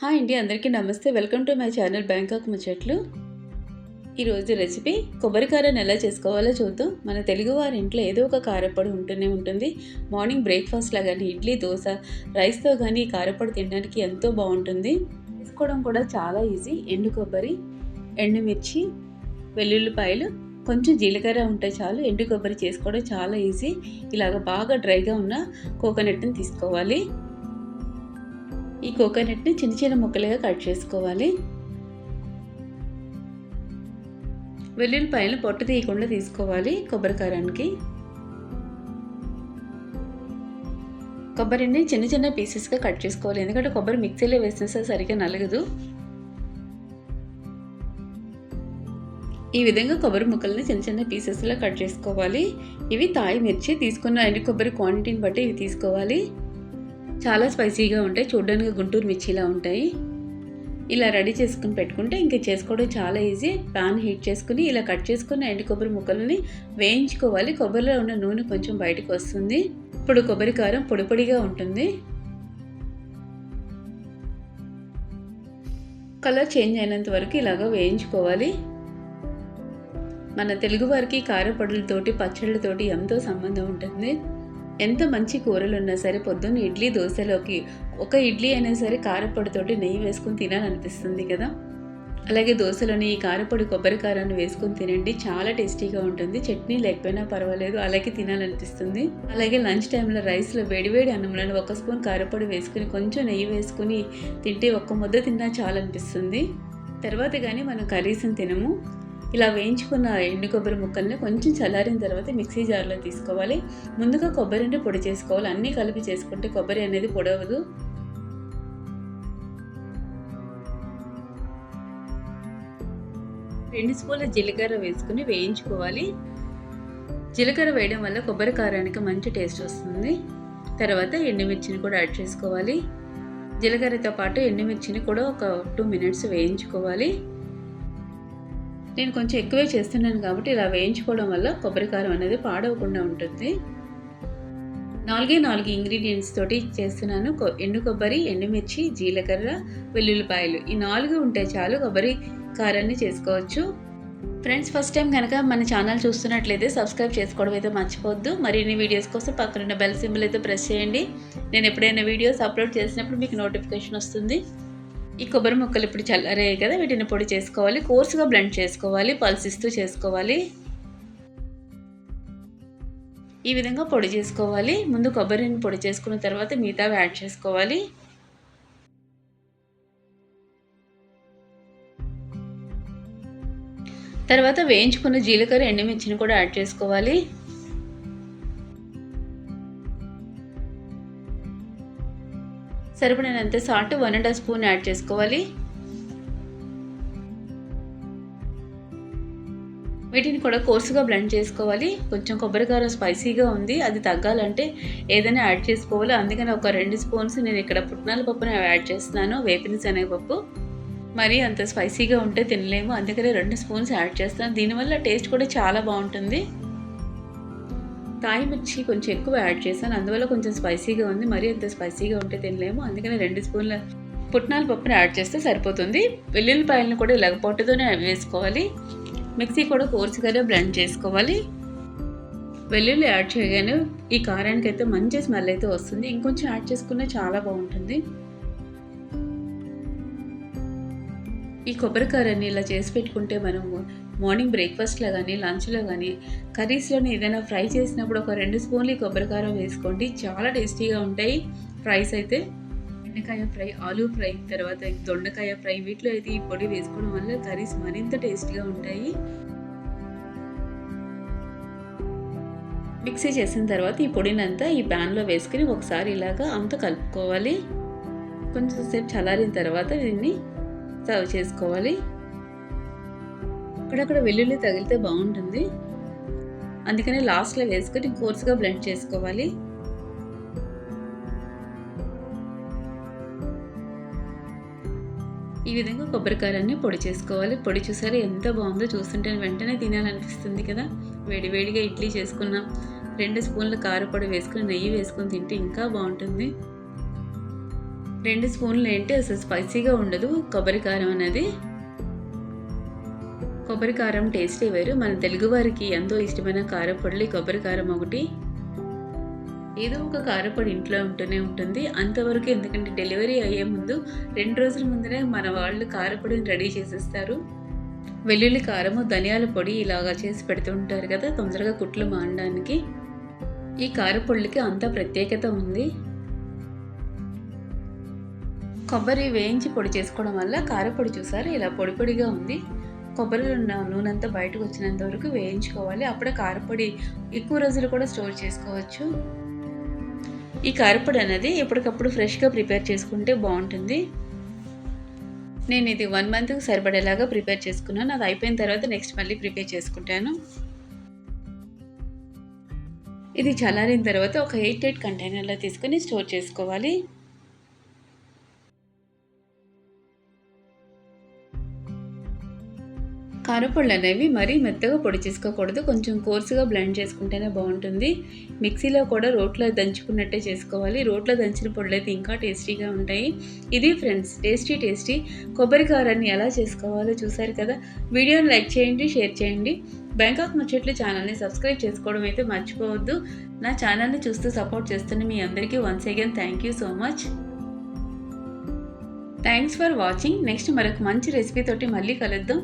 Hi అండి అందరికీ నమస్తే. Welcome to my channel Bangkok ముచ్చట్లు. ఈరోజు రెసిపీ కొబ్బరికారాన్ని ఎలా చేసుకోవాలో చూద్దాం. మన తెలుగువారి ఇంట్లో ఏదో ఒక కారపొడి ఉంటూనే ఉంటుంది. మార్నింగ్ బ్రేక్ఫాస్ట్లో కానీ ఇడ్లీ దోశ రైస్తో కానీ ఈ కారపొడి తినడానికి ఎంతో బాగుంటుంది. చేసుకోవడం కూడా చాలా ఈజీ. ఎండు కొబ్బరి ఎండుమిర్చి వెల్లుల్లిపాయలు కొంచెం జీలకర్ర ఉంటే చాలు. ఎండు కొబ్బరి చేసుకోవడం చాలా ఈజీ. ఇలాగ బాగా డ్రైగా ఉన్న కోకోనట్ని తీసుకోవాలి. ఈ కోకోనట్ని చిన్న చిన్న ముక్కలుగా కట్ చేసుకోవాలి. వెల్లుల్లిపాయలు పొట్టు తీయకుండా తీసుకోవాలి కొబ్బరికారానికి. కొబ్బరిని చిన్న చిన్న పీసెస్గా కట్ చేసుకోవాలి. ఎందుకంటే కొబ్బరి మిక్సీలో వేసిన సరిగ్గా నలగదు. ఈ విధంగా కొబ్బరి ముక్కల్ని చిన్న చిన్న పీసెస్లో కట్ చేసుకోవాలి. ఇవి తాయి మిర్చి తీసుకున్న ఎండు కొబ్బరి క్వాంటిటీని బట్టి ఇవి తీసుకోవాలి. చాలా స్పైసీగా ఉంటాయి. చూడడానికి గుంటూరు మిర్చిలా ఉంటాయి. ఇలా రెడీ చేసుకుని పెట్టుకుంటే ఇంక చేసుకోవడం చాలా ఈజీ. ప్యాన్ హీట్ చేసుకుని ఇలా కట్ చేసుకున్న ఎండు కొబ్బరి ముక్కలని వేయించుకోవాలి. కొబ్బరిలో ఉన్న నూనె కొంచెం బయటకు వస్తుంది. ఇప్పుడు కొబ్బరి కారం పొడిపొడిగా ఉంటుంది. కలర్ చేంజ్ అయినంత వరకు ఇలాగ వేయించుకోవాలి. మన తెలుగువారికి కారపొడులతోటి పచ్చళ్ళతోటి ఎంతో సంబంధం ఉంటుంది. ఎంత మంచి కూరలు ఉన్నా సరే పొద్దున్న ఇడ్లీ దోశలోకి ఒక ఇడ్లీ అయినా సరే కారపొడితోటి నెయ్యి వేసుకుని తినాలనిపిస్తుంది కదా. అలాగే దోశలోని ఈ కారపొడి కొబ్బరి కారాన్ని వేసుకొని తినండి. చాలా టేస్టీగా ఉంటుంది. చట్నీ లేకపోయినా పర్వాలేదు. అలాగే తినాలనిపిస్తుంది. అలాగే లంచ్ టైంలో రైస్లో వేడివేడి అన్నంలో ఒక స్పూన్ కారపొడి వేసుకుని కొంచెం నెయ్యి వేసుకుని తింటే ఒక్క ముద్ద తిన్నా చాలా అనిపిస్తుంది తర్వాత కానీ మనం కర్రీస్ని తినము. ఇలా వేయించుకున్న ఎండు కొబ్బరి ముక్కల్ని కొంచెం చల్లారిన తర్వాత మిక్సీ జార్లో తీసుకోవాలి. ముందుగా కొబ్బరిని పొడి చేసుకోవాలి. అన్నీ కలిపి చేసుకుంటే కొబ్బరి అనేది పొడవదు. రెండు స్పూన్ల జీలకర్ర వేసుకుని వేయించుకోవాలి. జీలకర్ర వేయడం వల్ల కొబ్బరి కారానికి మంచి టేస్ట్ వస్తుంది. తర్వాత ఎండుమిర్చిని కూడా యాడ్ చేసుకోవాలి. జీలకర్రతో పాటు ఎండుమిర్చిని కూడా ఒక టూ మినిట్స్ వేయించుకోవాలి. నేను కొంచెం ఎక్కువే చేస్తున్నాను కాబట్టి ఇలా వేయించుకోవడం వల్ల కొబ్బరికారం అనేది పాడవకుండా ఉంటుంది. నాలుగే నాలుగు ఇంగ్రీడియంట్స్ తోటి చేస్తున్నాను. ఎండు కొబ్బరి ఎండుమిర్చి జీలకర్ర వెల్లుల్లిపాయలు. ఈ నాలుగు ఉంటే చాలు కొబ్బరి కారాన్ని చేసుకోవచ్చు. ఫ్రెండ్స్ ఫస్ట్ టైం కనుక మన ఛానల్ చూస్తున్నట్లయితే సబ్స్క్రైబ్ చేసుకోవడం అయితే మర్చిపోవద్దు. మరిన్ని వీడియోస్ కోసం పక్కనున్న బెల్ సింబల్ అయితే ప్రెస్ చేయండి. నేను ఎప్పుడైనా వీడియోస్ అప్లోడ్ చేసినప్పుడు మీకు నోటిఫికేషన్ వస్తుంది. ఈ కొబ్బరి ముక్కలు ఇప్పుడు చల్లారాయి కదా వీటిని పొడి చేసుకోవాలి. కోర్సుగా బ్లెండ్ చేసుకోవాలి పల్సిస్తూ చేసుకోవాలి. ఈ విధంగా పొడి చేసుకోవాలి. ముందు కొబ్బరిని పొడి చేసుకున్న తర్వాత మిగతావి యాడ్ చేసుకోవాలి. తర్వాత వేయించుకున్న జీలకర్ర ఎండుమిర్చిని కూడా యాడ్ చేసుకోవాలి. సరిపడినంత salt one and half spoon add చేసుకోవాలి. వీటిని కూడా కోర్సుగా బ్లెండ్ చేసుకోవాలి. కొంచెం కొబ్బరికారం స్పైసీగా ఉంది అది తగ్గాలంటే ఏదైనా యాడ్ చేసుకోవాలి. అందుకని ఒక రెండు స్పూన్స్ నేను ఇక్కడ పుట్నాల పప్పుని యాడ్ చేస్తున్నాను వేపిన శనగపప్పు. మరి అంత స్పైసీగా ఉంటే తినలేము అందుకని రెండు స్పూన్స్ యాడ్ చేస్తాను దీనివల్ల టేస్ట్ కూడా చాలా బాగుంటుంది. తాయి మిర్చి కొంచెం ఎక్కువ యాడ్ చేశాను. అందువల్ల కొంచెం స్పైసీగా ఉంది. మరీ అంత స్పైసీగా ఉంటే తినలేము. అందుకని రెండు స్పూన్ల పుట్నాల పప్పుని యాడ్ చేస్తే సరిపోతుంది. వెల్లుల్లిపాయలను కూడా ఇలాగ పొట్టుతోనే వేసుకోవాలి. మిక్సీ కూడా కోర్సుగానే బ్లెండ్ చేసుకోవాలి. వెల్లుల్లి యాడ్ చేయగానే ఈ కారానికి అయితే మంచి స్మెల్ అయితే వస్తుంది. ఇంకొంచెం యాడ్ చేసుకునే చాలా బాగుంటుంది. ఈ కొబ్బరికారాన్ని ఇలా చేసి పెట్టుకుంటే మనము మార్నింగ్ బ్రేక్ఫాస్ట్లో కానీ లంచ్లో కానీ కర్రీస్లోనే ఏదైనా ఫ్రై చేసినప్పుడు ఒక రెండు స్పూన్లు కొబ్బరికారం వేసుకోండి. చాలా టేస్టీగా ఉంటాయి. ఫ్రైస్ అయితే బెండకాయ ఫ్రై ఆలూ ఫ్రై తర్వాత దొండకాయ ఫ్రై వీటిలో అయితే ఈ పొడి వేసుకోవడం వల్ల కర్రీస్ మరింత టేస్టీగా ఉంటాయి. మిక్సీ చేసిన తర్వాత ఈ పొడిని అంతా ఈ ప్యాన్లో వేసుకుని ఒకసారి ఇలాగా అంతా కలుపుకోవాలి. కొంచెం సేపు చల్లారిన తర్వాత దీన్ని సర్వ్ చేసుకోవాలి అక్కడక్కడ వెల్లుల్లి తగిలితే బాగుంటుంది. అందుకని లాస్ట్లో వేసుకొని కోర్సుగా బ్లెండ్ చేసుకోవాలి. ఈ విధంగా కొబ్బరికాయలన్నీ పొడి చేసుకోవాలి. పొడి చూసారా ఎంత బాగుందో చూస్తుంటే వెంటనే తినాలనిపిస్తుంది కదా. వేడివేడిగా ఇడ్లీ చేసుకున్నాం. రెండు స్పూన్ల కారపొడి వేసుకుని నెయ్యి వేసుకొని తింటే ఇంకా బాగుంటుంది. రెండు స్పూన్లు ఏంటి? అసలు స్పైసీగా ఉండదు. కొబ్బరి కారం అనేది. కొబ్బరి కారం టేస్టే వేరు. మన తెలుగువారికి ఎంతో ఇష్టమైన కారపొడి కొబ్బరి కారం ఒకటి. ఏదో ఒక కారపొడి ఇంట్లో ఉంటూనే ఉంటుంది. అంతవరకు ఎందుకంటే డెలివరీ అయ్యే ముందు రెండు రోజుల ముందునే మన వాళ్ళు కారపొడిని రెడీ చేసేస్తారు. వెల్లుల్లి కారము ధనియాల పొడి ఇలాగా చేసి పెడుతూ ఉంటారు కదా తొందరగా కుట్లు మానడానికి. ఈ కారపొడికి అంత ప్రత్యేకత ఉంది. కొబ్బరి వేయించి పొడి చేసుకోవడం వల్ల కారపొడి చూసారు? ఇలా పొడి పొడిగా ఉంది. కొబ్బరిలో ఉన్న నూనె అంతా బయటకు వచ్చినంత వరకు వేయించుకోవాలి. అప్పుడే కారపొడి ఎక్కువ రోజులు కూడా స్టోర్ చేసుకోవచ్చు. ఈ కారపొడి అనేది ఎప్పటికప్పుడు ఫ్రెష్గా ప్రిపేర్ చేసుకుంటే బాగుంటుంది. నేను ఇది వన్ మంత్కి సరిపడేలాగా ప్రిపేర్ చేసుకున్నాను. అది అయిపోయిన తర్వాత నెక్స్ట్ మళ్ళీ ప్రిపేర్ చేసుకుంటాను. ఇది చల్లారిన తర్వాత ఒక ఎయిట్ ఎయిట్ కంటైనర్లో తీసుకొని స్టోర్ చేసుకోవాలి. కారపళ్ళు అనేవి మరీ మెత్తగా పొడి చేసుకోకూడదు. కొంచెం కోర్సుగా బ్లెండ్ చేసుకుంటేనే బాగుంటుంది. మిక్సీలో కూడా రోట్లో దంచుకున్నట్టే చేసుకోవాలి. రోట్లో దంచిన పొడులు అయితే ఇంకా టేస్టీగా ఉంటాయి. ఇది ఫ్రెండ్స్ టేస్టీ టేస్టీ కొబ్బరి కారాన్ని ఎలా చేసుకోవాలో చూసారు కదా? వీడియోని లైక్ చేయండి షేర్ చేయండి. బ్యాంకాక్ ముచ్చట్లు ఛానల్ని సబ్స్క్రైబ్ చేసుకోవడం అయితే మర్చిపోవద్దు. నా ఛానల్ని చూస్తూ సపోర్ట్ చేస్తున్న మీ అందరికీ once again thank you so much. Thanks for watching. Next మరొక మంచి రెసిపీ తోటి మళ్ళీ కలుద్దాం.